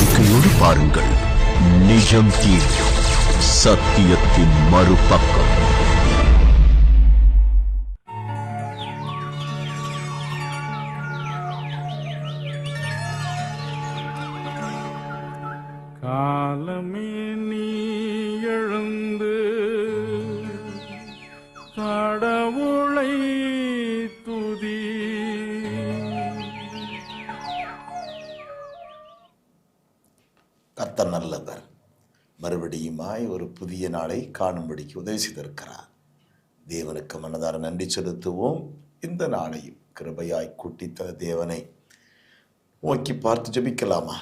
நம்பிக்கையோடு பாருங்கள். நிஜம் டிவி சத்தியத்தின் மறுபக்கம். நாளை காணும்படிக்கு உதவி செய்திருக்கிறார். தேவனுக்கு மனதார நன்றி செலுத்துவோம். இந்த நாளையும் கிருபையாய் கூட்டித்தர தேவனை நோக்கி பார்த்து ஜபிக்கலாமா?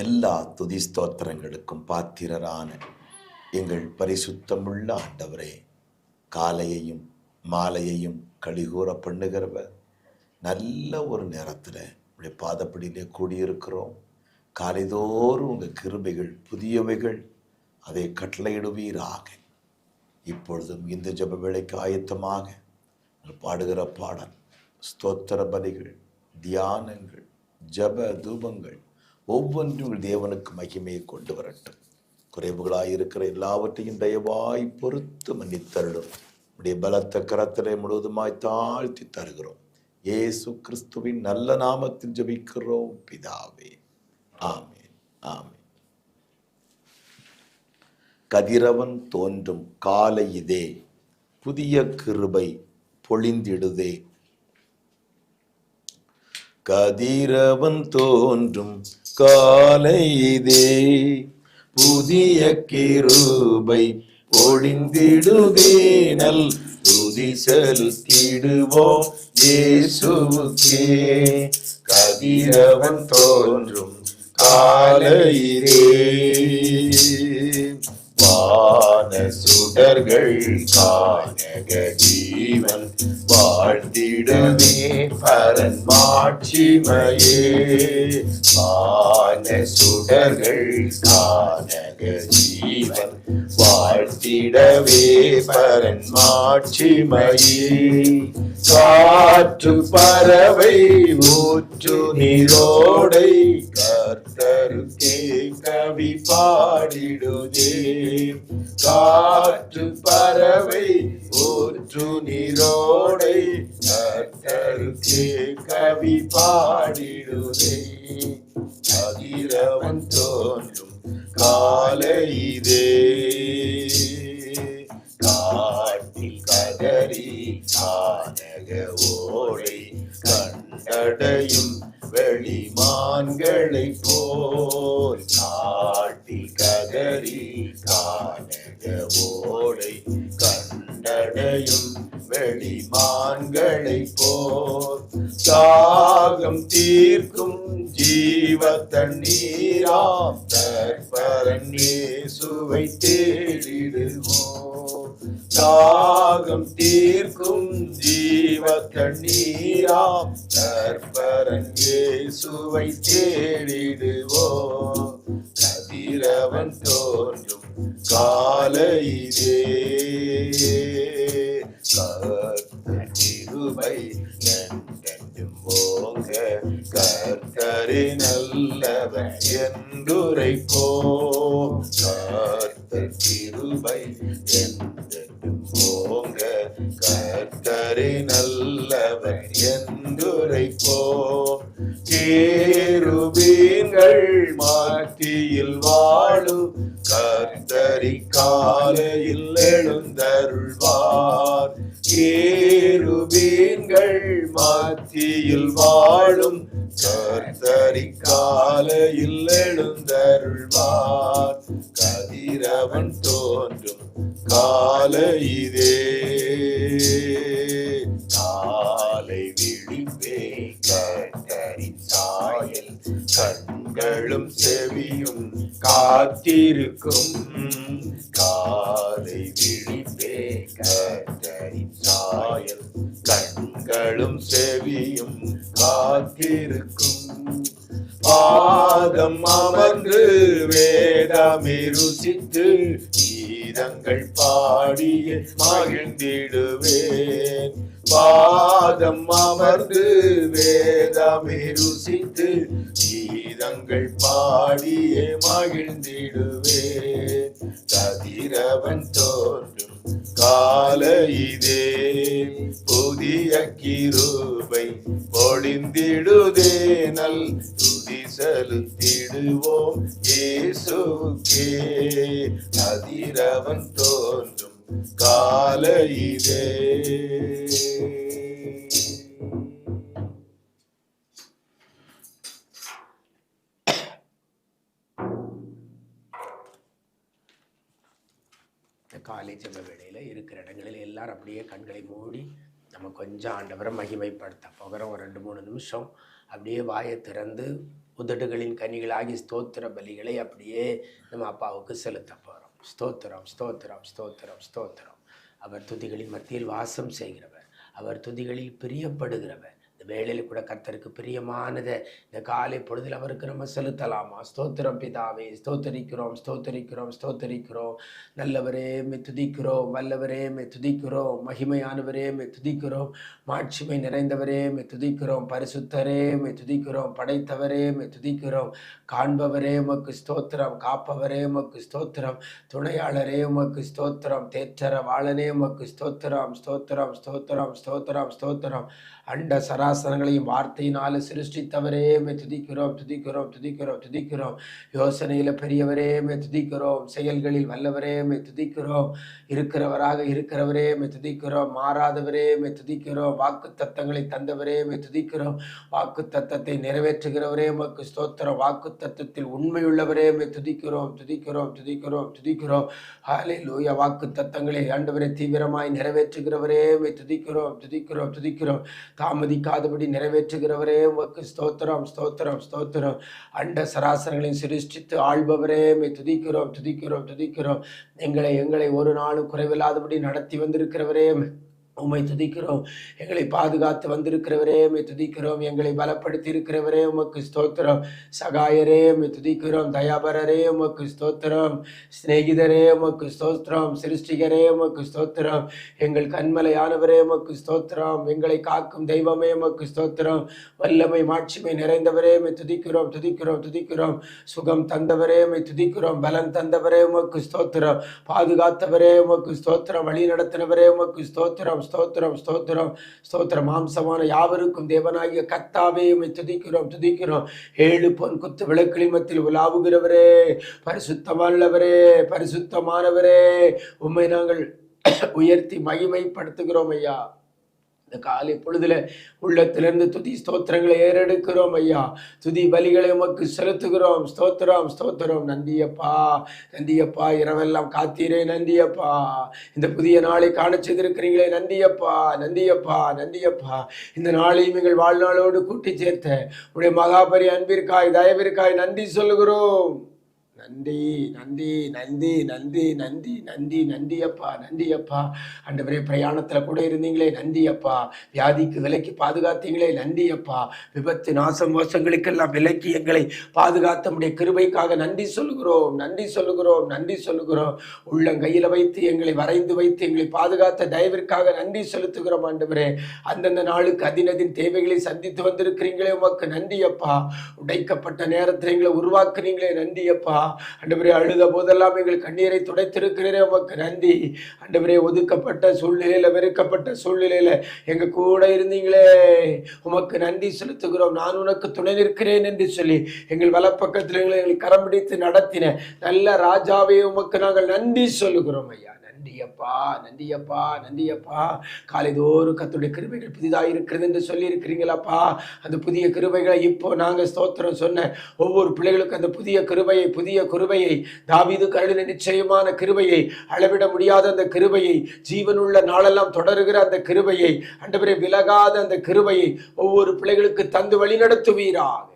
எல்லா துதி ஸ்தோத்திரங்களுக்கும் பாத்திரரான எங்கள் பரிசுத்தமுள்ள ஆண்டவரே காலையையும் மாலையையும் கழிகூற பண்ணுகிறவர் நல்ல ஒரு நேரத்தில் உடைய பாதப்படியிலே கூடியிருக்கிறோம். காலைதோறும் உங்கள் கிருபைகள் புதியவைகள் அதை கட்டளையிடுவீராக. இப்பொழுதும் இந்த ஜப வேலைக்கு ஆயத்தமாக பாடுகிற பாடல் ஸ்தோத்திர பலிகள் தியானங்கள் ஜப தூபங்கள் ஒவ்வொன்றும் தேவனுக்கு மகிமையை கொண்டு வரட்டும். குறைவுகளாயிருக்கிற எல்லாவற்றையும் தயவாய் பொறுத்து மன்னித்தருளும். உடைய பலத்த கரத்திலே முழுவதுமாய் தாழ்த்தி தருகிறோம். ஏசு கிறிஸ்துவின் நல்ல நாமத்தில் ஜெபிக்கிறோம் பிதாவே. ஆமேன் ஆமென். கதிரவன் தோன்றும் காலை இதே புதிய கிருபை பொழிந்திடுதே. கதிரவன் தோன்றும் காலை இதே புதிய கிருபை பொழிந்திடுதே நல் துதி செலுத்திடுவோம் இயேசுவுக்கே. கதிரவன் தோன்றும் காலையிலே வான சுடர்கள் காணக ஜீவன் வாழ்ந்திடமே பரன் மாட்சிமையே. வான சுடர்கள் காணக ஜீவன் வாழ்த்திடவே பரன் மாட்சிமையே. காற்று பறவை ஊற்று நீரோடை கர்த்தருக்கே கவி பாடிடுதே காற்று பறவை ஊற்று நீரோடை கர்த்தருக்கே கவி பாடிடுதே கதிரவன் தோன்றும் காலை இதே. காட்டில் கதறி கானக ஓடை கண்டடையும் வெளிமான்களை போல் காட்டில் கதறி கானக ஓடை கண்டடையும் வெளிமான்களை போர் தாகம் தீர்க்கும் ஜீவ தண்ணீராம் தற்பரன் தேடிடுவோம். தாகம் தீர்க்கும் ஜீவ தண்ணீராம் தற்பரன் தேடிடுவோம். கதிரவன் தோன்றும் காலையிலே. கர்த்தரே நல்லவன் என்றுரைப்போம் கர்த்தர் கிருபை என்றென்றும் ஓங்க கர்த்தரே நல்லவன் என்றுரைப்போம் கேருபீன்கள் மாற்றியில் வாழும் கர்த்தரி காலையில் எழுந்தருள்வார். கேருபீன்கள் மத்தியில் வாழும். கர்த்தரி காலையில் எழுந்தருள்வார். கதிரவன் தோன்றும் காலையிதே காலை விழிப்பே கர்த்தரின் சாயல். கண்களும் செவியும் காத்திருக்கும். பாதம் அமர்ந்து வேதமே ருசித்து கீதங்கள் பாடியே மகிழ்ந்திடுவே. கதிரவன் தோன்றும் கால இதே. புதிய கிருபை பொழிந்திடுதே. நல் துதி செலுத்திடுவோம் இயேசுக்கே கதிரவன் தோன்றும் கால இதே. ஜெப வேளையில் இருக்கிற இடங்களில் எல்லாரும் அப்படியே கண்களை மூடி நம்ம கொஞ்சம் ஆண்டவரை மகிமைப்படுத்த போகிறோம். ஒரு ரெண்டு மூணு நிமிஷம் அப்படியே வாயை திறந்து உதடுகளின் கனிகளாகி ஸ்தோத்திர பலிகளை அப்படியே நம்ம அப்பாவுக்கு செலுத்த போகிறோம் ஸ்தோத்திரம் ஸ்தோத்திரம் ஸ்தோத்திரம் ஸ்தோத்திரம். அவர் துதிகளின் மத்தியில் வாசம் செய்கிறவர். அவர் துதிகளில் பிரியப்படுகிறவர். இந்த வேளையில் கூட கர்த்தருக்கு பிரியமானதை இந்த காலை பொழுதில் அவருக்கு நம்ம செலுத்தலாமா? ஸ்தோத்திரம் பிதாவே ஸ்தோத்தரிக்கிறோம் ஸ்தோத்தரிக்கிறோம் ஸ்தோத்தரிக்கிறோம். நல்லவரே மே துதிக்கிறோம். வல்லவரே மே துதிக்கிறோம். மகிமையானவரே மே துதிக்கிறோம். மாட்சிமை நிறைந்தவரே மே துதிக்கிறோம். பரிசுத்தரே மே துதிக்கிறோம். படைத்தவரே மே துதிக்கிறோம். காண்பவரே உமக்கு ஸ்தோத்திரம். காப்பவரே உமக்கு ஸ்தோத்திரம். துணையாளரே உமக்கு ஸ்தோத்திரம். தேற்றர வாழனே உமக்கு ஸ்தோத்திரம். ஸ்தோத்திரம் ஸ்தோத்திரம் ஸ்தோத்திரம் ஸ்தோத்திரம். அண்ட சராசரங்களையும் வார்த்தையினால சிருஷ்டித்தவரே மே துதிக்கிறோம் துதிக்கிறோம் துதிக்கிறோம் துதிக்கிறோம். யோசனையில பெரியவரே மே துதிக்கிறோம். செயல்களில் வல்லவரே மே துதிக்கிறோம். இருக்கிறவராக இருக்கிறவரே மே துதிக்கிறோம். மாறாதவரே மே துதிக்கிறோம். வாக்கு தத்தங்களை தந்தவரே மே துதிக்கிறோம். வாக்கு தத்தத்தை நிறைவேற்றுகிறவரே மக்கு ஸ்தோத்திரம். வாக்கு தத்தத்தில் உண்மையுள்ளவரே மே துதிக்கிறோம். துதிக்கிறோம் துதிக்கிறோம் துதிக்கிறோம். ஹாலே லூயா வாக்கு தத்தங்களை ஆண்டவரே தீவிரமாய் நிறைவேற்றுகிறவரே மே துதிக்கிறோம் துதிக்கிறோம் துதிக்கிறோம். தாமதிக்காதபடி நிறைவேற்றுகிறவரே உமக்கு ஸ்தோத்திரம் ஸ்தோத்திரம் ஸ்தோத்திரம். அண்ட சராசரங்களையும் சிருஷ்டித்து ஆள்பவரே மே துதிக்கிறோம் துதிக்கிறோம் துதிக்கிறோம். எங்களை எங்களை ஒரு நாளும் குறைவில்லாதபடி நடத்தி வந்திருக்கிறவரே உம்மை துதிக்கிறோம். எங்களை பாதுகாத்து வந்திருக்கிறவரே உம்மை துதிக்கிறோம். எங்களை பலப்படுத்தி இருக்கிறவரே உமக்கு ஸ்தோத்திரம். சகாயரே உம்மை துதிக்கிறோம். தயாபரரே உமக்கு ஸ்தோத்திரம். சிநேகிதரே உமக்கு ஸ்தோத்திரம். சிருஷ்டிகரே உமக்கு ஸ்தோத்திரம். எங்கள் கண்மலையானவரே உமக்கு ஸ்தோத்திரம். எங்களை காக்கும் தெய்வமே உமக்கு ஸ்தோத்திரம். வல்லமை மாட்சிமை நிறைந்தவரே உம்மை துதிக்கிறோம். துதிக்கிறோம் துதிக்கிறோம். சுகம் தந்தவரே உம்மை துதிக்கிறோம். பலன் தந்தவரே உமக்கு ஸ்தோத்திரம். பாதுகாத்தவரே உமக்கு ஸ்தோத்திரம். வழி நடத்தினவரே உமக்கு ஸ்தோத்திரம். ஸ்தோத்திரம் ஸ்தோத்திரம் ஸ்தோத்திரம். மாம்சமான யாவருக்கும் தேவனாகிய கத்தாவே உம்மை துதிக்கிறோம் துதிக்கிறோம். ஏழு பொன் குத்து விளக்களிமத்தில் மத்தியில் உலாவுகிறவரே பரிசுத்தமானவரே பரிசுத்தமானவரே. உம்மை நாங்கள் உயர்த்தி மகிமைப்படுத்துகிறோம் ஐயா. இந்த காலை பொழுதுல உள்ளத்திலிருந்து துதி ஸ்தோத்திரங்களை ஏறெடுக்கிறோம் ஐயா. துதி பலிகளை உமக்கு செலுத்துகிறோம். ஸ்தோத்திரம் ஸ்தோத்திரம். நந்தியப்பா நந்தியப்பா இரவெல்லாம் காத்தீரே நந்தியப்பா. இந்த புதிய நாளை காண செய்திருக்கிறீங்களே நந்தியப்பா நந்தியப்பா நந்தியப்பா. இந்த நாளையும் எங்கள் வாழ்நாளோடு கூட்டி சேர்த்த உடைய மகாபரி அன்பிற்காய் தயவிற்காய் நன்றி நன்றி நந்தி நந்தி நந்தி நந்தி நந்தி நந்தி அப்பா நந்தி அப்பா ஆண்டவரே பிரயாணத்தில் கூட இருந்தீங்களே நன்றியப்பா. வியாதிக்கு விலைக்கு பாதுகாத்தீங்களே நந்தியப்பா விபத்து நாசம் மோசங்களுக்கெல்லாம் விலைக்கு எங்களை பாதுகாத்த முடிய கிருபைக்காக நன்றி சொல்லுகிறோம் நன்றி சொல்லுகிறோம் நன்றி சொல்லுகிறோம். உள்ளங்கையில் வைத்து எங்களை வரைந்து வைத்து எங்களை பாதுகாத்த தயவிற்காக நன்றி செலுத்துகிறோம் ஆண்டவரே. அந்தந்த நாளுக்கு அதினதின் தேவைகளை சந்தித்து வந்திருக்கிறீங்களே உமக்கு நன்றியப்பா. உடைக்கப்பட்ட நேரத்தில் எங்களை உருவாக்குனீங்களே நந்தியப்பா ஆண்டவரே அழுத போதெல்லாம் எங்கள் கண்ணீரை துடைத்திருக்கிறீரே உமக்கு நன்றி. ஆண்டவரே ஒதுக்கப்பட்ட சூழ்நிலையில வெறுக்கப்பட்ட சூழ்நிலையில எங்க கூட இருந்தீங்களே. உமக்கு நன்றி செலுத்துகிறோம். நான் உனக்கு துணை நிற்கிறேன் என்று சொல்லி எங்கள் வலப்பக்கத்தில் எங்களை எங்களை கரம் பிடித்து நடத்தின நல்ல ராஜாவை உமக்கு நாங்கள் நன்றி சொல்லுகிறோம் ஐயா. நன்றியப்பா நன்றியப்பா நன்றியப்பா. காலைதோறும் கத்துடைய கிருபைகள் புதிதாக இருக்கிறது என்று சொல்லி இருக்கிறீங்களாப்பா அந்த புதிய கிருபைகளை இப்போ நாங்கள் ஸ்தோத்திரம் சொன்ன ஒவ்வொரு பிள்ளைகளுக்கும் அந்த புதிய கிருபையை புதிய கிருபையை தாவிது கருளின நிச்சயமான கிருபையை அளவிட முடியாத அந்த கிருபையை ஜீவனுள்ள நாளெல்லாம் தொடருகிற அந்த கிருபையை அண்டவரே விலகாத அந்த கிருபையை ஒவ்வொரு பிள்ளைகளுக்கு தந்து வழிநடத்துவீராக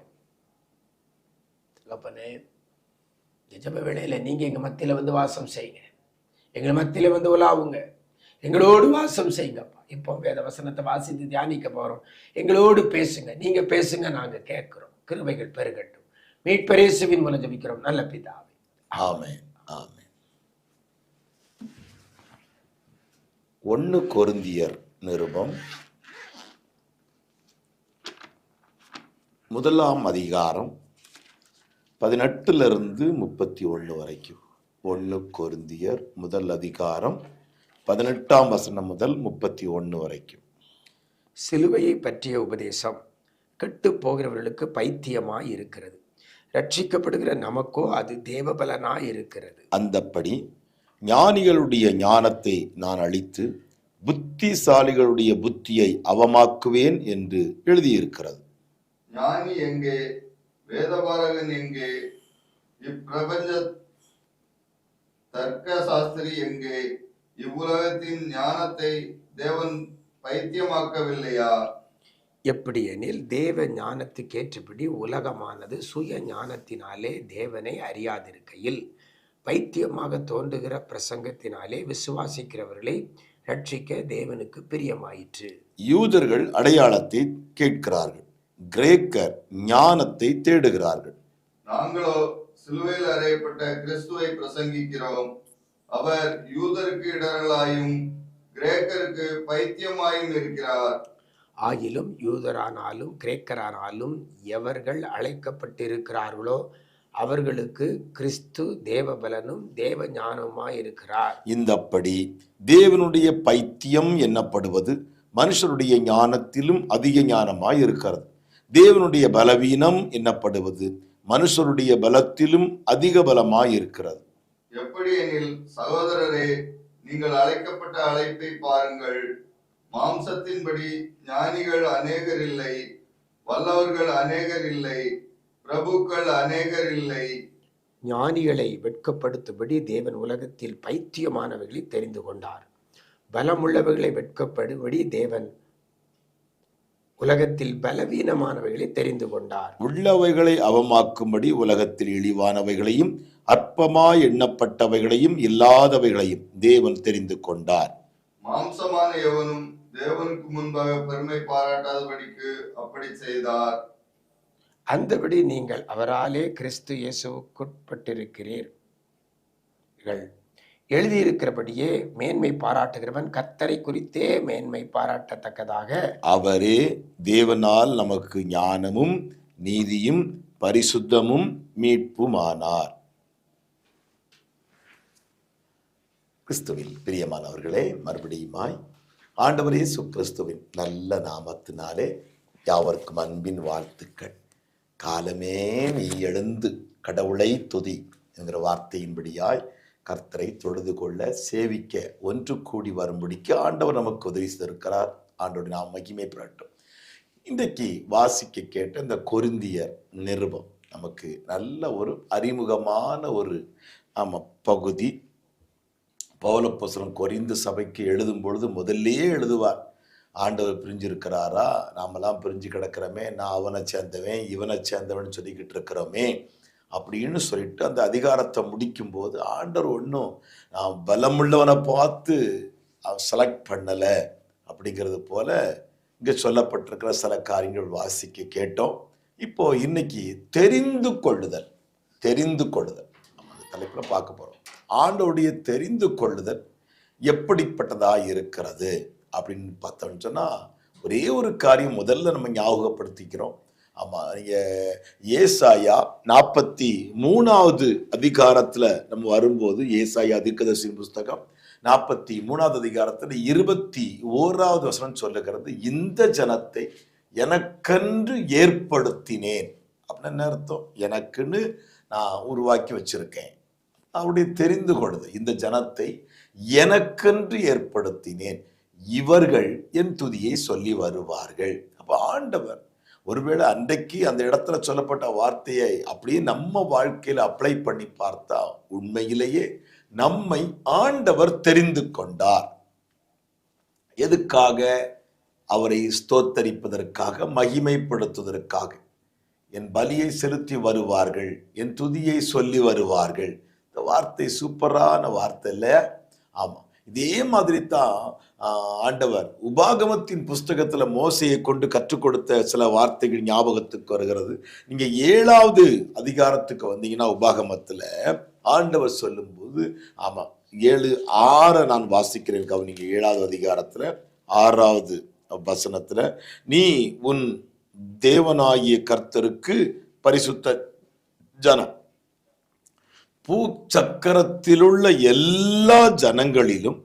தகப்பனே இந்த ஜெப வேளையில நீங்க எங்க மத்தியில வந்து வாசம் செய்யுங்க எங்கள் மத்தியில வந்து உலாவுங்க. எங்களோடு வாசம் செய்யுங்கப்பா இப்போ வேத வசனத்தை வாசித்து தியானிக்க போறோம். எங்களோடு பேசுங்க. நீங்க பேசுங்க நாங்க கேட்கிறோம். கிருபைகள் பெருகட்டும். மீட்பரேசுவின் மூலம் ஜபிக்கிறோம். நல்ல பிதாவே. ஆமே ஆமே ஒன்று கொருந்தியர் நிருபம். முதலாம் அதிகாரம் பதினெட்டுல இருந்து முப்பத்தி ஒன்று வரைக்கும். ஒன்று கொருந்தியர் முதல் அதிகாரம் பதினெட்டாம் வசனம் முதல் முப்பத்தி ஒன்று வரைக்கும். சிலுவையை பற்றிய உபதேசம் கெட்டு போகிறவர்களுக்கு பைத்தியமாய் இருக்கிறது ரட்சிக்கப்படுகிற நமக்கோ அது தேவபலனாய் இருக்கிறது அந்தப்படி ஞானிகளுடைய ஞானத்தை நான் அழித்து புத்திசாலிகளுடைய புத்தியை அவமாக்குவேன் என்று எழுதியிருக்கிறது. ஞானி எங்கே? வேதபாரகன் எங்கே? இப்பிரபஞ்ச தர்க்க சாஸ்திரி எங்கே? இவ்வுலகத்தின் ஞானத்தை தேவன் பைத்தியமாக்கவில்லையா? எப்படியெனில் தேவ ஞானத்துக்கேற்றபடி உலகமானது சுய ஞானத்தினாலே தேவனை அறியாதிருக்கையில் பைத்தியமாக தோன்றுகிற பிரசங்கத்தினாலே விசுவாசிக்கிறவர்களை ரட்சிக்க தேவனுக்கு பிரியமாயிற்று. யூதர்கள் அடையாளத்தை கேட்கிறார்கள். கிரேக்கர் ஞானத்தை தேடுகிறார்கள். நாங்களோ சிலுவையில் அறையப்பட்ட கிறிஸ்துவை பிரசங்கிக்கிறோம். அவர் யூதருக்கு இடரலாயும் கிரேக்கருக்கு பைத்தியமாயும் இருக்கிறார். ஆகிலும் யூதரானாலும் கிரேக்கரானாலும் எவர்கள் அழைக்கப்பட்டிருக்கிறார்களோ அவர்களுக்கு கிறிஸ்து தேவபலனும் தேவ ஞானமாய் இருக்கிறார் இந்தப்படி தேவனுடைய பைத்தியம் என்னப்படுவது மனுஷருடைய ஞானத்திலும் அதிக ஞானமாய் இருக்கிறது தேவனுடைய பலவீனம் என்னப்படுவது மனுஷருடைய பலத்திலும் அதிக பலமாய் இருக்கிறது எப்படி எனில் சகோதரரே நீங்கள் அழைக்கப்பட்ட அழைப்பை பாருங்கள். மாம்சத்தின்படி ஞானிகள் அநேகர் இல்லை வல்லவர்கள் அநேகர் இல்லை பிரபுக்கள் அநேகர் இல்லை. ஞானிகளை வெட்கப்படுத்தும்படி தேவன் உலகத்தில் பைத்தியமானவைகளை தெரிந்து கொண்டார். பலமுள்ளவைகளை வெட்கப்படும்படி தேவன் உலகத்தில் பலவீனமானவைகளை தெரிந்து கொண்டார். உள்ளவைகளை அவமாக்கும்படி உலகத்தில் இழிவானவைகளையும் அற்பமாய் எண்ணப்பட்டவைகளையும் இல்லாதவைகளையும் தேவன் தெரிந்து கொண்டார். மாம்சமான எவனும் தேவனுக்கு முன்பாக பெருமை பாராட்டாதபடிக்கு அப்படி செய்தார். அந்தபடி நீங்கள் அவராலே கிறிஸ்து இயேசுவுக்குட்பட்டிருக்கிறீர்கள். எழுதியிருக்கிறபடியே மேன்மை பாராட்டுகிறவன் கத்தரை குறித்தே மேன்மை பாராட்டத்தக்கதாக. அவரே தேவனால் நமக்கு ஞானமும் நீதியும் பரிசுத்தமும் மீட்புமானார். கிறிஸ்துவில் பிரியமானவர்களே மறுபடியுமாய் ஆண்டவரே இயேசு கிறிஸ்துவின் நல்ல நாமத்தினாலே யாவருக்கும் அன்பின் வாழ்த்துக்கள். காலமே நீ எழுந்து கடவுளை துதி என்கிற வார்த்தையின்படியாய் கர்த்தரை தொழுது கொள்ள சேவிக்க ஒன்று கூடி வரும்படிக்கு ஆண்டவர் நமக்கு உதவி செய்திருக்கிறார். ஆண்டோடு நாம் மகிமை பெறட்டும் இன்றைக்கு வாசிக்க கேட்ட இந்த கொருந்தியர் நிருபம் நமக்கு நல்ல ஒரு அறிமுகமான ஒரு நம்ம பகுதி. பௌலப்பசுரம் கொரிந்து சபைக்கு எழுதும் பொழுது முதல்லயே எழுதுவார். ஆண்டவர் பிரிஞ்சிருக்கிறாரா? நாமெல்லாம் பிரிஞ்சு கிடக்கிறோமே நான் அவனை சேர்ந்தவன் இவனை சேர்ந்தவன் சொல்லிக்கிட்டு இருக்கிறோமே. அப்படின்னு சொல்லிட்டு அந்த அதிகாரத்தை முடிக்கும்போது ஆண்டவர் ஒன்றும் நான் பலமுள்ளவனை பார்த்து செலக்ட் பண்ணலை அப்படிங்கிறது போல இங்கே சொல்லப்பட்டிருக்கிற சில காரியங்கள் வாசிக்க கேட்டோம். இப்போ இன்னைக்கு தெரிந்து கொள்ளுதல் தெரிந்து கொள்ளுதல். நம்ம அந்த தலைப்பில் பார்க்க போகிறோம் ஆண்டோடைய தெரிந்து கொள்ளுதல் எப்படிப்பட்டதாக இருக்கிறது அப்படின்னு பார்த்தோம்னு சொன்னால் ஒரே ஒரு காரியம் முதல்ல நம்ம ஞாபகப்படுத்திக்கிறோம். ஆமாம் நீங்கள் ஏசாயா நாற்பத்தி மூணாவது அதிகாரத்தில் நம்ம வரும்போது ஏசாயா தீர்க்கதரிசியின் புஸ்தகம் நாற்பத்தி மூணாவது அதிகாரத்தில் இருபத்தி ஓராவது வசனம் சொல்லுகிறது இந்த ஜனத்தை எனக்கென்று ஏற்படுத்தினேன். அப்படின்னு என்ன அர்த்தம்? எனக்குன்னு நான் உருவாக்கி வச்சிருக்கேன். அவருடைய தெரிந்து கொள்ளுது இந்த ஜனத்தை எனக்கென்று ஏற்படுத்தினேன். இவர்கள் என் துதியை சொல்லி வருவார்கள். அப்போ ஆண்டவர் ஒருவேளை அன்றைக்கு அந்த இடத்துல சொல்லப்பட்ட வார்த்தையை அப்படியே நம்ம வாழ்க்கையில் அப்ளை பண்ணி பார்த்தா உண்மையிலேயே நம்மை ஆண்டவர் தெரிந்து கொண்டார். எதுக்காக? அவரை ஸ்தோத்தரிப்பதற்காக மகிமைப்படுத்துவதற்காக. என் பலியை செலுத்தி வருவார்கள் என் துதியை சொல்லி வருவார்கள். இந்த வார்த்தை சூப்பரான வார்த்தை இல்லையா? ஆமாம் இதே மாதிரி தான் ஆண்டவர் உபாகமத்தின் புஸ்தகத்துல மோசையை கொண்டு கற்றுக் கொடுத்த சில வார்த்தைகள் ஞாபகத்துக்கு வருகிறது. நீங்க ஏழாவது அதிகாரத்துக்கு வந்தீங்கன்னா உபாகமத்துல ஆண்டவர் சொல்லும்போது ஆமா ஏழு ஆறை நான் வாசிக்கிறேன் கவனிங்க ஏழாவது அதிகாரத்துல ஆறாவது வசனத்துல நீ உன் தேவனாகிய கர்த்தருக்கு பரிசுத்த ஜனம். பூச்சக்கரத்திலுள்ள எல்லா ஜனங்களிலும்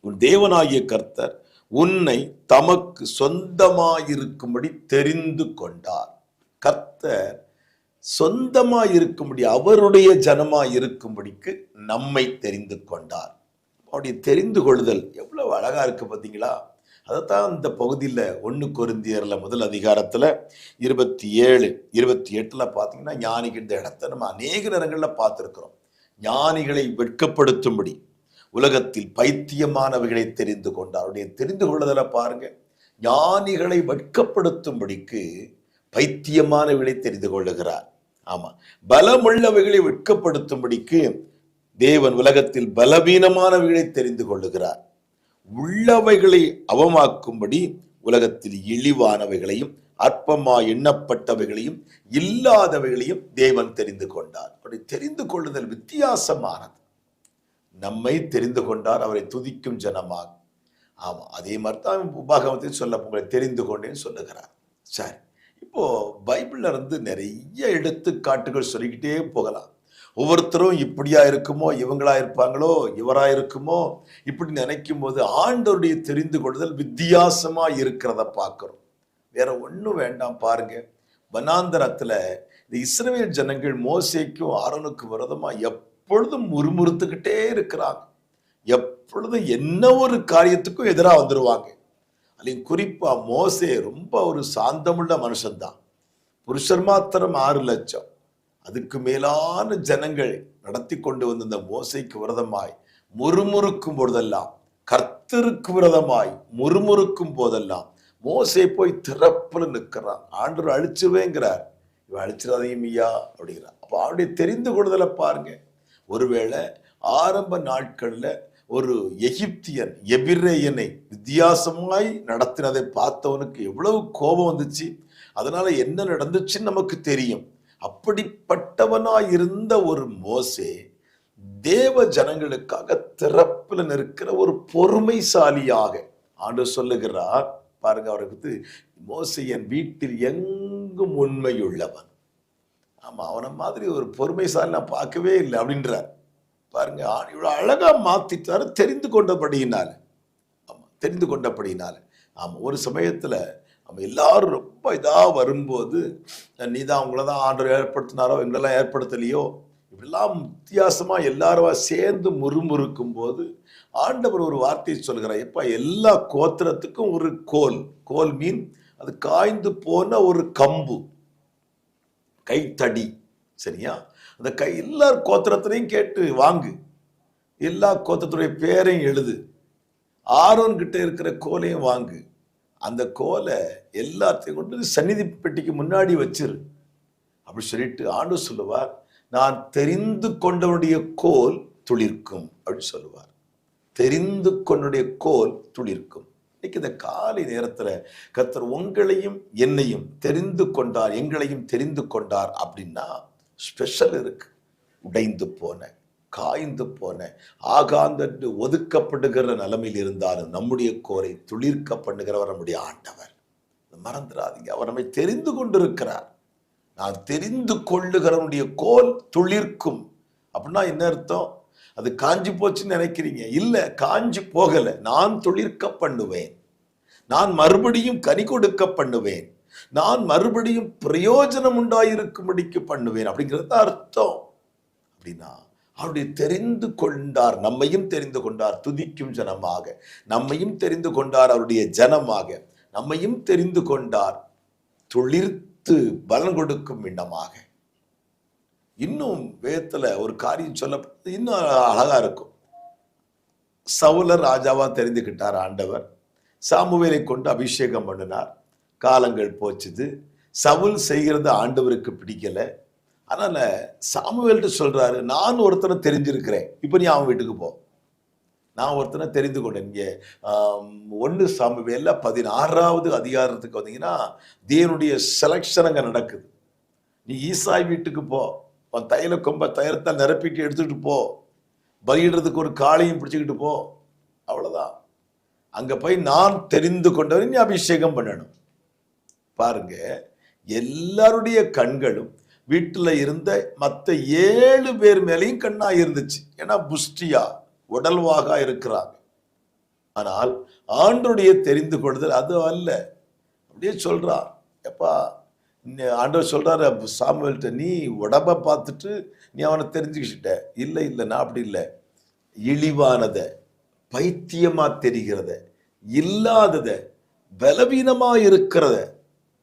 உன் தேவனாகிய கர்த்தர் உன்னை தமக்கு சொந்தமாயிருக்கும்படி தெரிந்து கொண்டார். கர்த்தர் சொந்தமாயிருக்கும்படி அவருடைய ஜனமாக இருக்கும்படிக்கு நம்மை தெரிந்து கொண்டார். அவருடைய தெரிந்து கொள்ளுதல் எவ்வளவு அழகா இருக்கு பார்த்தீங்களா அதைத்தான் இந்த பகுதியில் ஒன்று கொருந்தியரில் முதல் அதிகாரத்தில் இருபத்தி ஏழு இருபத்தி எட்டில் பார்த்தீங்கன்னா ஞானிக்கு இந்த இடத்த நம்ம அநேக நேரங்களில் பார்த்துருக்குறோம். ஞானிகளை வெட்கப்படுத்தும்படி உலகத்தில் பைத்தியமானவைகளை தெரிந்து கொண்டார். அவருடைய தெரிந்து கொள்ளுதலை பாருங்கள் ஞானிகளை வெட்கப்படுத்தும்படிக்கு பைத்தியமானவைகளை தெரிந்து கொள்ளுகிறார். ஆமாம் பலமுள்ளவைகளை வெட்கப்படுத்தும்படிக்கு தேவன் உலகத்தில் பலவீனமானவைகளை தெரிந்து கொள்ளுகிறார். உள்ளவைகளை அவமாக்கும்படி உலகத்தில் இழிவானவைகளையும் அற்பமா எண்ணப்பட்டவைகளையும் இல்லாதவைகளையும் தேவன் தெரிந்து கொண்டார். அப்படி தெரிந்து கொள்ளுதல் வித்தியாசமானது. நம்மை தெரிந்து கொண்டார் அவரை துதிக்கும் ஜனமாக. ஆமாம் அதே மாதிரி தான் உபாகமத்தில் சொல்ல உங்களை தெரிந்து கொண்டேன்னு சொல்லுகிறார். சரி இப்போ பைபிள்ல இருந்து நிறைய எடுத்துக்காட்டுகள் சொல்லிக்கிட்டே போகலாம். ஒவ்வொருத்தரும் இப்படியா இருக்குமோ இவங்களா இருப்பாங்களோ இவரா இருக்குமோ இப்படி நினைக்கும் போது ஆண்டவருடைய தெரிந்து கொள்ளுதல் வித்தியாசமா இருக்கிறத பார்க்கிறோம். வேற ஒன்றும் வேண்டாம் பாருங்க. வனாந்தரத்துல இந்த இஸ்ரேல் ஜனங்கள் மோசைக்கும் ஆரோனுக்கும் விரதமாக எப்பொழுதும் முறுமுறுத்துக்கிட்டே இருக்கிறாங்க. எப்பொழுதும் என்ன ஒரு காரியத்துக்கும் எதிராக வந்துடுவாங்க அதுலயும் குறிப்பா மோசே ரொம்ப ஒரு சாந்தமுள்ள மனுஷன்தான். புருஷர் மாத்திரம் ஆறு லட்சம். அதுக்கு மேலான ஜனங்கள் நடத்தி கொண்டு வந்த இந்த மோசைக்கு விரதமாய் முறுமுறுக்கும் பொழுதெல்லாம் கர்த்தருக்கு விரதமாய் முறுமுறுக்கும் போதெல்லாம் மோசை போய் திறப்புல நிற்கிறான். ஆண்டவர் அழிச்சுவேங்கிறார். இவன் அழிச்சிடாதையும் ஐயா அப்படிங்கிறார். அப்போ அவருடைய தெரிந்து கொள்ளுதலை பாருங்க. ஒருவேளை ஆரம்ப நாட்களில் ஒரு எகிப்தியன் எபிரேயனை வித்தியாசமாய் நடத்தினதை பார்த்தவனுக்கு எவ்வளவு கோபம் வந்துச்சு. அதனால என்ன நடந்துச்சுன்னு நமக்கு தெரியும். அப்படிப்பட்டவனாயிருந்த ஒரு மோசே தேவ ஜனங்களுக்காக திறப்புல நிற்கிற ஒரு பொறுமைசாலியாக ஆண்டு சொல்லுகிறார். பாருங்க அவருக்கு வந்து என் வீட்டில் எங்கும் உண்மையுள்ளவன். ஆமா அவனை மாதிரி ஒரு பொறுமைசாலி நான் பார்க்கவே இல்லை அப்படின்றார். பாருங்க இவ்வளோ அழகாக அழகா மாத்திட்டாரு தெரிந்து கொண்டபடியினால. ஆமா தெரிந்து கொண்டபடியினால. ஆமா ஒரு சமயத்துல நம்ம எல்லாரும் ரொம்ப இதாக வரும்போது நீ தான் அவங்கள தான் ஆண்டவர் ஏற்படுத்தினாரோ எங்களெல்லாம் ஏற்படுத்தலையோ? இப்படிலாம் வித்தியாசமாக எல்லாரும் சேர்ந்து முறுமுறுக்கும் போது ஆண்டவர் ஒரு வார்த்தையை சொல்கிறார் எப்போ எல்லா கோத்திரத்துக்கும் ஒரு கோல். கோல் மீன் அது காய்ந்து போன ஒரு கம்பு. கைத்தடி. சரியா? அந்த கை எல்லா கோத்திரத்திலையும் கேட்டு வாங்கு. எல்லா கோத்திரத்துடைய பேரையும் எழுது. ஆரோன் கிட்ட இருக்கிற கோலையும் வாங்கு. அந்த கோலை எல்லாத்தையும் கொண்டு சந்நிதி பெட்டிக்கு முன்னாடி வச்சிரு. அப்படி சொல்லிட்டு ஆண்டு சொல்லுவார் நான் தெரிந்து கொண்டவனுடைய கோல் துளிர்க்கும் அப்படின்னு சொல்லுவார். தெரிந்து கொண்டனுடைய கோல் துளிர்க்கும். இன்னைக்கு இந்த காலை நேரத்தில் கத்தர் உங்களையும் என்னையும் தெரிந்து கொண்டார் எங்களையும் தெரிந்து கொண்டார் அப்படின்னா ஸ்பெஷல் இருக்கு. உடைந்து போன காய்ந்து போன ஆகாந்தன்று ஒதுக்கப்படுகிற நிலைமையில் இருந்தாலும் நம்முடைய கோரை துளிர்க்க பண்ணுகிறவர் நம்முடைய ஆண்டவர். மறந்துடாதீங்க. அவர் நம்மை தெரிந்து கொண்டிருக்கிறார். நான் தெரிந்து கொள்ளுகிறவனுடைய கோல் துளிர்க்கும். அப்படின்னா என்ன அர்த்தம்? அது காஞ்சி போச்சுன்னு நினைக்கிறீங்க. இல்லை காஞ்சி போகலை. நான் துளிர்க்க பண்ணுவேன் நான் மறுபடியும் கனி கொடுக்க பண்ணுவேன் நான் மறுபடியும் பிரயோஜனம் உண்டாயிருக்கும்படிக்கு பண்ணுவேன். அப்படிங்கிறது தான் அர்த்தம். அப்படின்னா அவருடைய தெரிந்து கொண்டார் நம்மையும் தெரிந்து கொண்டார் துதிக்கும் ஜனமாக. நம்மையும் தெரிந்து கொண்டார் அவருடைய ஜனமாக. நம்மையும் தெரிந்து கொண்டார் துளிர்த்து பலன் கொடுக்கும் இன்னமாக இன்னும் வேதத்தில் ஒரு காரியம் சொல்ல இன்னும் அழகா இருக்கும். சவுல ராஜாவா தெரிந்துக்கிட்டார் ஆண்டவர். சாமுவேலை கொண்டு அபிஷேகம் பண்ணினார். காலங்கள் போச்சுது. சவுல் செய்கிறது ஆண்டவருக்கு பிடிக்கலை. அதனால் சாமுவேல்ட்டு சொல்கிறாரு நான் ஒருத்தனை தெரிஞ்சிருக்கிறேன். இப்போ நீ அவன் வீட்டுக்கு போ. நான் ஒருத்தனை தெரிந்து கொண்டேன். இங்கே ஒன்று சாமுவேலில் பதினாறாவது அதிகாரத்துக்கு வந்தீங்கன்னா தேவனுடைய செலக்ஷன் அங்கே நடக்குது. நீ ஈசாய் வீட்டுக்கு போ. உன் தைல கொம்ப தயரத்தை நிரப்பிட்டு எடுத்துக்கிட்டு போ. பலியிடுறதுக்கு ஒரு காளையும் பிடிச்சிக்கிட்டு போ. அவ்வளோதான் அங்கே போய் நான் தெரிந்து கொண்டவரை நீ அபிஷேகம் பண்ணணும். பாருங்க எல்லாருடைய கண்களும் வீட்டில் இருந்த மற்ற ஏழு பேர் மேலேயும் கண்ணா இருந்துச்சு. ஏன்னா புஷ்டியா உடல்வாக இருக்கிறாங்க. ஆனால் ஆண்டுடைய தெரிந்து கொள்ளுதல் அது அல்ல. அப்படியே சொல்றார் எப்பா நீ- ஆண்டவர் சொல்றாரு சாமுவேல்கிட்ட நீ உடம்ப பார்த்துட்டு நீ அவனை தெரிஞ்சுக்கிட்ட. இல்லை இல்லை நான் அப்படி இல்லை. இழிவானத பைத்தியமா தெரிகிறத இல்லாதத பலவீனமா இருக்கிறத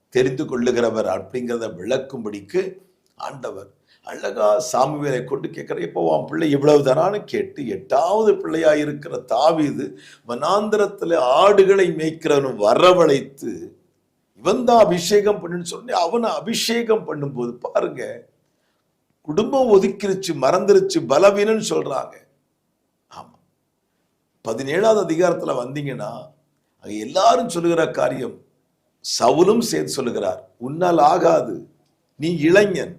தெரிந்து கொள்ளுகிறவர். அப்படிங்கிறத விளக்கும்படிக்கு ஆண்டவர் அழகா சாமுவேலை கொண்டு கேட்கிற இப்போ உன் பிள்ளை இவ்வளவு தானான்னு கேட்டு எட்டாவது பிள்ளையா இருக்கிற தாவிது வனாந்திரத்தில் ஆடுகளை மேய்க்கிறவன் வரவழைத்து இவன் தான் அபிஷேகம் பண்ணுன்னு சொல்லி அவனை அபிஷேகம் பண்ணும்போது பாருங்க குடும்பம் ஒதுக்கிருச்சு மறந்துருச்சு பலவீனன்னு சொல்றாங்க. ஆமா. பதினேழாவது அதிகாரத்துல வந்தீங்கன்னா அங்க எல்லாரும் சொல்லுகிற காரியம் சவுலும் சேர்த்து சொல்லுகிறார் உன்னால் ஆகாது நீ இளைஞன்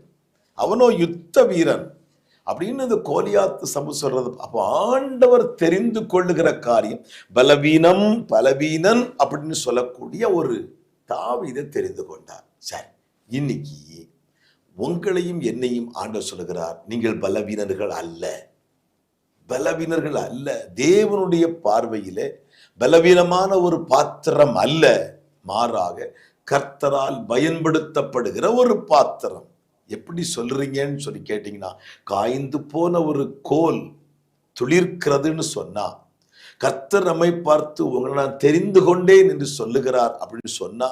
அவனோ யுத்த வீரன் அப்படின்னு இந்த கோலியாத்து சமு சொல்றது. அப்போ ஆண்டவர் தெரிந்து கொள்ளுகிற காரியம் பலவீனம் பலவீனன் அப்படின்னு சொல்லக்கூடிய ஒரு தாவிதை தெரிந்து கொண்டார். சரி இன்னைக்கு உங்களையும் என்னையும் ஆண்டவர் சொல்லுகிறார் நீங்கள் பலவீனர்கள் அல்ல. பலவீனர்கள் அல்ல. தேவனுடைய பார்வையில் பலவீனமான ஒரு பாத்திரம் அல்ல. மாறாக கர்த்தரால் பயன்படுத்தப்படுகிற ஒரு பாத்திரம். எப்படி சொல்றீங்கன்னு சொல்லி கேட்டீங்கன்னா காய்ந்து போன ஒரு கோல் துளிர்க்கிறதுன்னு சொன்னா கர்த்தர் நம்மை பார்த்து உங்களை நான் தெரிந்து கொண்டேன் என்று சொல்லுகிறார் அப்படின்னு சொன்னா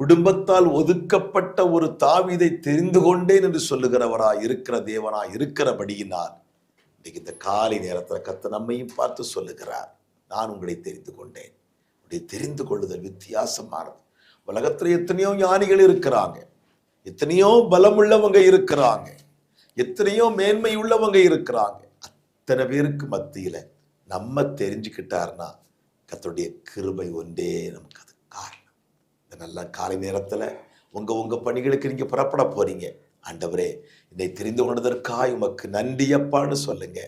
குடும்பத்தால் ஒதுக்கப்பட்ட ஒரு தாவிதை தெரிந்து கொண்டேன் என்று சொல்லுகிறவரா இருக்கிற தேவனா இருக்கிறபடியினால் இன்னைக்கு இந்த காலை நேரத்தில் கத்த நம்மையும் பார்த்து சொல்லுகிறார் நான் உங்களை தெரிந்து கொண்டேன். அப்படி தெரிந்து கொள்ளுதல் வித்தியாசமானது. உலகத்தில் எத்தனையோ ஞானிகள் இருக்கிறாங்க. எத்தனையோ பலம் உள்ளவங்க இருக்கிறாங்க. எத்தனையோ மேன்மை உள்ளவங்க இருக்கிறாங்க. அத்தனை பேருக்கு மத்தியில நம்ம தெரிஞ்சுக்கிட்டாருன்னா கத்தோடைய கிருபை ஒன்றே நமக்கு அது காரணம். இந்த நல்ல காலை நேரத்தில் உங்கள் உங்கள் பணிகளுக்கு நீங்கள் புறப்பட போகிறீங்க ஆண்டவரே இதை தெரிந்து கொண்டதற்காய் உமக்கு நன்றியப்பான்னு சொல்லுங்க.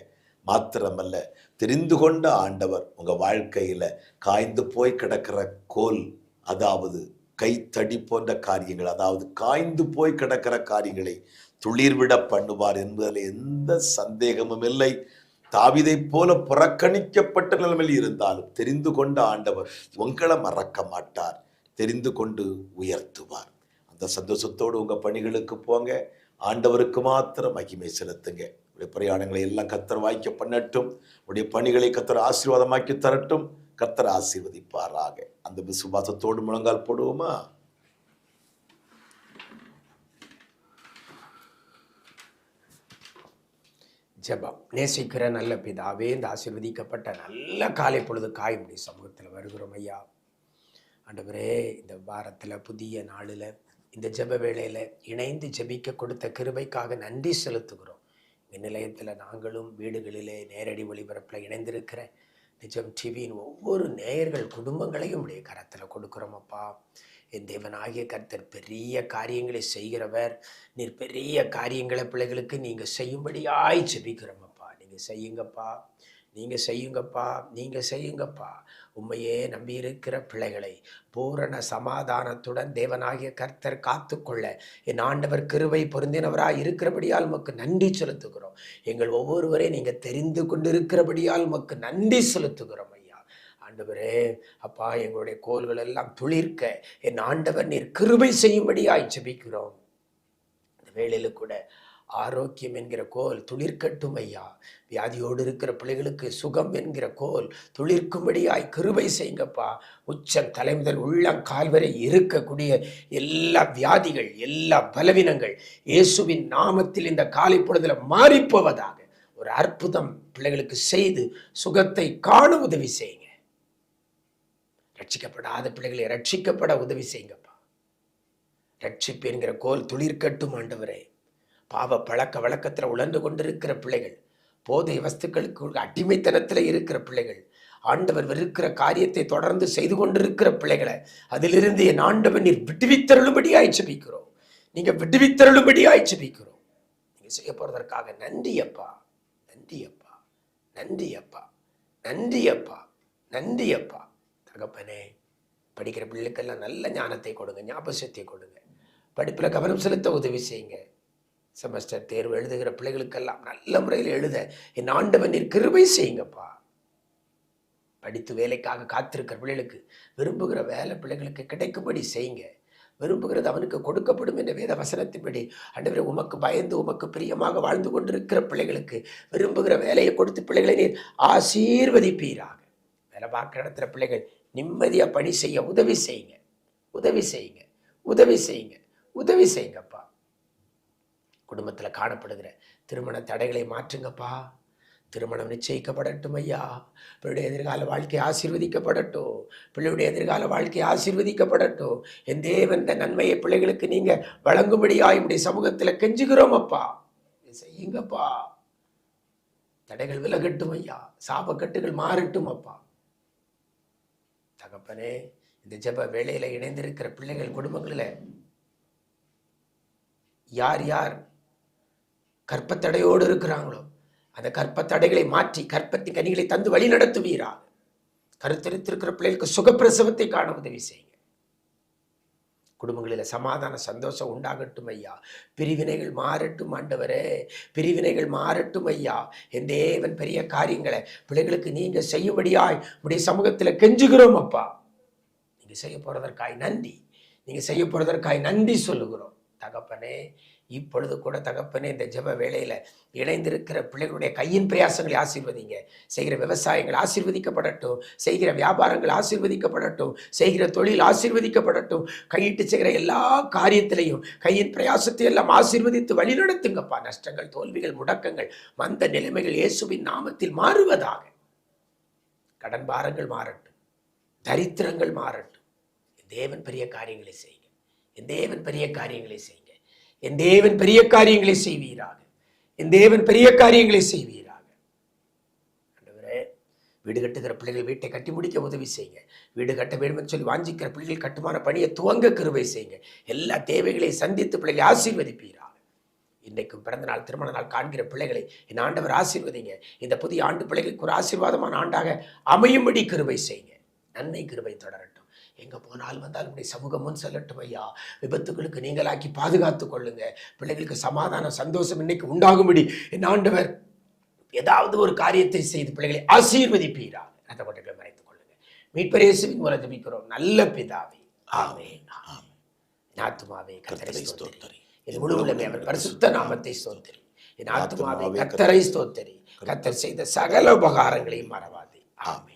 மாத்திரமல்ல தெரிந்து கொண்ட ஆண்டவர் உங்கள் வாழ்க்கையில் காய்ந்து போய் கிடக்கிற கோல் அதாவது கைத்தடி போன்ற காரியங்கள் அதாவது காய்ந்து போய் கிடக்கிற காரியங்களை துளிர்விட பண்ணுவார் என்பதில் எந்த சந்தேகமும் இல்லை. தாவிதை போல புறக்கணிக்கப்பட்ட நிலைமையில் இருந்தாலும் தெரிந்து கொண்ட ஆண்டவர் உங்களை மறக்க மாட்டார் தெரிந்து கொண்டு உயர்த்துவார். அந்த சந்தோஷத்தோடு உங்க பணிகளுக்கு போங்க ஆண்டவருக்கு மாத்திரம் மகிமை செலுத்துங்க. உடைய பிரயாணங்களை எல்லாம் கத்தர் வாய்க்க பண்ணட்டும். உடைய பணிகளை கத்தர் ஆசீர்வாதமாக்கி தரட்டும். கத்தர் ஆசீர்வதிப்பாராக. அந்த விசுவாசத்தோடு முழங்கால் போடுவோமா? ஜெபம். நேசிக்கிற நல்ல பிதாவே இந்த ஆசிர்வதிக்கப்பட்ட நல்ல காலை பொழுது காயும்படி சமூகத்தில் வருகிறோம் ஐயா. ஆண்டவரே இந்த வாரத்தில் புதிய நாளில் இந்த ஜெப வேளையில் இணைந்து ஜபிக்க கொடுத்த கிருபைக்காக நன்றி செலுத்துகிறோம். இந்நிலையத்தில் நாங்களும் வீடுகளிலே நேரடி ஒளிபரப்பில் இணைந்திருக்கிற நிஜம் டிவியின் ஒவ்வொரு நேயர்கள் குடும்பங்களையும் உடைய கரத்தில் கொடுக்குறோம் அப்பா என் தேவனாகிய கர்த்தர் பெரிய காரியங்களை செய்கிறவர். நீர் பெரிய காரியங்களை பிள்ளைகளுக்கு நீங்கள் செய்யும்படியாய் ஜெபிக்கிறோமப்பா. நீங்கள் செய்யுங்கப்பா. நீங்கள் செய்யுங்கப்பா. நீங்கள் செய்யுங்கப்பா. உண்மையே நம்பியிருக்கிற பிள்ளைகளை பூரண சமாதானத்துடன் தேவனாகிய கர்த்தர் காத்துக்கொள்ள. என் ஆண்டவர் கிருவை பொருந்தினவராக இருக்கிறபடியால் உமக்கு நன்றி செலுத்துகிறோம். எங்கள் ஒவ்வொருவரையும் நீங்கள் தெரிந்து கொண்டிருக்கிறபடியால் உமக்கு நன்றி செலுத்துகிறோம் ஐயா. ஆண்டவரே அப்பா எங்களுடைய கோல்கள் எல்லாம் துளிர்க்க என் ஆண்டவர் நீர் கிருபை செய்யும்படியாய் ஜபிக்கிறோம். இந்த வேளையில் கூட ஆரோக்கியம் என்கிற கோல் துளிர்க்கட்டும் ஐயா. வியாதியோடு இருக்கிற பிள்ளைகளுக்கு சுகம் என்கிற கோல் துளிர்க்கும்படியாய் கிருபை செய்யுங்கப்பா. உச்சம் தலைமுதல் உள்ளம் கால்வரை இருக்கக்கூடிய எல்லா வியாதிகள் எல்லா பலவீனங்கள் இயேசுவின் நாமத்தில் இந்த காலை பொழுதுல மாறிப்போவதாக ஒரு அற்புதம் பிள்ளைகளுக்கு செய்து சுகத்தை காண உதவி செய்யுங்க. ரட்சிக்கப்படாத பிள்ளைகளை ரட்சிக்கப்பட உதவி செய்யுங்கப்பா. ரட்சிப்பு என்கிற கோல் துளிர்க்கட்டும் ஆண்டவரே. பாவ பழக்க வழக்கத்தில் உழந்து கொண்டிருக்கிற பிள்ளைகள் போதை வஸ்துக்களுக்கு அடிமைத்தனத்தில் இருக்கிற பிள்ளைகள் ஆண்டவர் வெறுக்கிற காரியத்தை தொடர்ந்து செய்து கொண்டிருக்கிற பிள்ளைகளை அதிலிருந்து என் ஆண்டவர் நீர் விடுவித்தருளும்படி ஆய்ச்சபிக்கிறோம் நீங்கள் விடுவித்தருளும்படி ஆய்ச்சபிக்கிறோம் நீங்கள் செய்ய போகிறதற்காக நன்றி அப்பா நன்றி அப்பா நன்றி அப்பா நன்றி அப்பா நன்றி அப்பா. தகப்பனே படிக்கிற பிள்ளைகளுக்கெல்லாம் நல்ல ஞானத்தை கொடுங்க ஞாபகத்தை கொடுங்க. படிப்பில் கவனம் செலுத்த உதவி செய்யுங்க. செமஸ்டர் தேர்வு எழுதுகிற பிள்ளைகளுக்கெல்லாம் நல்ல முறையில் எழுத என் ஆண்டவன் நீர் கிருபை செய்யுங்கப்பா. படித்து வேலைக்காக காத்திருக்கிற பிள்ளைகளுக்கு விரும்புகிற வேலை பிள்ளைகளுக்கு கிடைக்கும்படி செய்யுங்க. விரும்புகிறது அவனுக்கு கொடுக்கப்படும் என்ற வேத வசனத்தின்படி அண்டவரை உமக்கு பயந்து உமக்கு பிரியமாக வாழ்ந்து கொண்டிருக்கிற பிள்ளைகளுக்கு விரும்புகிற வேலையை கொடுத்து பிள்ளைகளை நீர் ஆசீர்வதிப்பீராக. வேலை பார்க்குற இடத்துல பிள்ளைகள் நிம்மதியாக பணி செய்ய உதவி செய்யுங்க. உதவி செய்யுங்க. உதவி செய்யுங்க. உதவி செய்யுங்கப்பா. குடும்பத்தில் காணப்படுகிற திருமண தடைகளை மாற்றுங்கப்பா. திருமணம் நிச்சயிக்கப்படட்டும் ஐயா. பிள்ளையுடைய எதிர்கால வாழ்க்கை ஆசீர்வதிக்கப்படட்டும். பிள்ளையுடைய எதிர்கால வாழ்க்கை ஆசீர்வதிக்கப்படட்டும். என் தேவந்த நன்மையை பிள்ளைகளுக்கு நீங்கள் வழங்கும்படியா இப்படி சமூகத்தில் கெஞ்சுகிறோம் அப்பா செய்யுங்கப்பா. தடைகள் விலகட்டும் ஐயா. சாபக்கட்டுகள் மாறட்டும் அப்பா தகப்பனே இந்த ஜெப வேலையில் இணைந்திருக்கிற பிள்ளைகள் குடும்பங்களில் யார் யார் கற்பத்தடையோடு இருக்கிறாங்களோ? அந்த கற்பத்தடைகளை மாற்றி கற்பத்தின் கனிகளை தந்து வழி நடத்துவீரா? கருத்தரித்திருக்கிற பிள்ளைகளுக்கு சுகப்பிரசவத்தை காண உதவி செய்யுங்க. குடும்பங்களில் சமாதான சந்தோஷம் உண்டாகட்டும் ஐயா. பிரிவினைகள் மாறட்டும் ஆண்டவரே. பிரிவினைகள் மாறட்டும் ஐயா. என் தேவன் பெரிய காரியங்களை பிள்ளைகளுக்கு நீங்கள் செய்யும்படியாய் உடைய சமூகத்தில் கெஞ்சுகிறோம் அப்பா. நீங்கள் செய்ய போகிறதற்காய் நன்றி. நீங்கள் செய்ய போகிறதற்காய் நன்றி சொல்லுகிறோம். தகப்பனே இப்பொழுது கூட தகப்பனே இந்த ஜெப வேளையில இணைந்திருக்கிற பிள்ளைகளுடைய கையின் பிரயாசங்களை ஆசீர்வதிங்க. செய்கிற விவசாயங்கள் ஆசீர்வதிக்கப்படட்டும். செய்கிற வியாபாரங்கள் ஆசீர்வதிக்கப்படட்டும். செய்கிற தொழில் ஆசீர்வதிக்கப்படட்டும். கையிட்டு செய்கிற எல்லா காரியத்திலையும் கையின் பிரயாசத்தை எல்லாம் ஆசீர்வதித்து வழிநடத்துங்கப்பா. நஷ்டங்கள் தோல்விகள் முடக்கங்கள் மந்த நிலைமைகள் இயேசுவின் நாமத்தில் மாறுவதாக. கடன் பாரங்கள் மாறட்டும். தரித்திரங்கள் மாறட்டும். தேவன் பெரிய காரியங்களை செய்யும். என் தேவன் பெரிய காரியங்களை செய்யுங்க. என் தேவன் பெரிய காரியங்களை செய்வீராக. என் தேவன் பெரிய காரியங்களை செய்வீராக. ஆண்டவரே வீடு கட்டுகிற பிள்ளைகள் வீட்டை கட்டி முடிக்க உதவி செய்யுங்க. வீடு கட்ட வேண்டும் சொல்லி வாஞ்சிக்கிற பிள்ளைகள் கட்டுமான பணியை துவங்க கருவை செய்யுங்க. எல்லா தேவைகளையும் சந்தித்து பிள்ளைகளை ஆசீர்வதிப்பீராக. இன்றைக்கும் பிறந்த நாள் திருமண நாள் காண்கிற பிள்ளைகளை என் ஆண்டவர் ஆசீர்வதிங்க. இந்த புதிய ஆண்டு பிள்ளைகளுக்கு ஒரு ஆசீர்வாதமான ஆண்டாக அமையும்படி கிருபை செய்யுங்க. நன்மை கிருபை தொடரட்டும். எங்க போனாலும் வந்தாலும் உடைய சமூகம் முன் செல்லட்டும் ஐயா. விபத்துகளுக்கு நீங்களாக்கி பாதுகாத்துக் கொள்ளுங்க. பிள்ளைகளுக்கு சமாதான சந்தோஷம் இன்னைக்கு உண்டாகும்படி என் ஆண்டவர் ஏதாவது ஒரு காரியத்தை செய்து பிள்ளைகளை ஆசீர்வதிப்பீரா அந்த கொட்டைகளை மறைத்துக் கொள்ளுங்க. மீட்பரேசுவின் மூலம் ஜெபிக்கிறோம். நல்ல பிதாவே. ஆமென். ஆமென். ஆத்துமாவே கத்தரை ஸ்தோத்திரி. என் முழு உள்ளமே அவர் பரிசுத்த நாமத்தை ஸ்தோத்திரி. என் ஆத்துமாவே கத்தரை ஸ்தோத்திரி. கத்தர் செய்த சகல உபகாரங்களையும் மறவாதே. ஆமென்.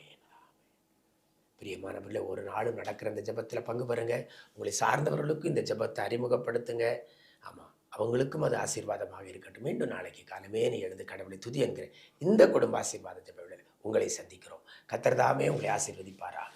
பிரியமானவர்களே ஒரு நாளும் நடக்கிற இந்த ஜபத்தில் பங்கு பெறுங்கள் உங்களை சார்ந்தவர்களுக்கும் இந்த ஜபத்தை அறிமுகப்படுத்துங்க. ஆமாம் அவங்களுக்கும் அது ஆசீர்வாதமாக இருக்கட்டும். மீண்டும் நாளைக்கு காலமே நீ எழுந்து கடவுளை துதி என்கிற இந்த குடும்ப ஆசீர்வாத ஜபவில் உங்களை சந்திக்கிறோம். கத்தர்தாமே உங்களை ஆசீர்வதிப்பாராக.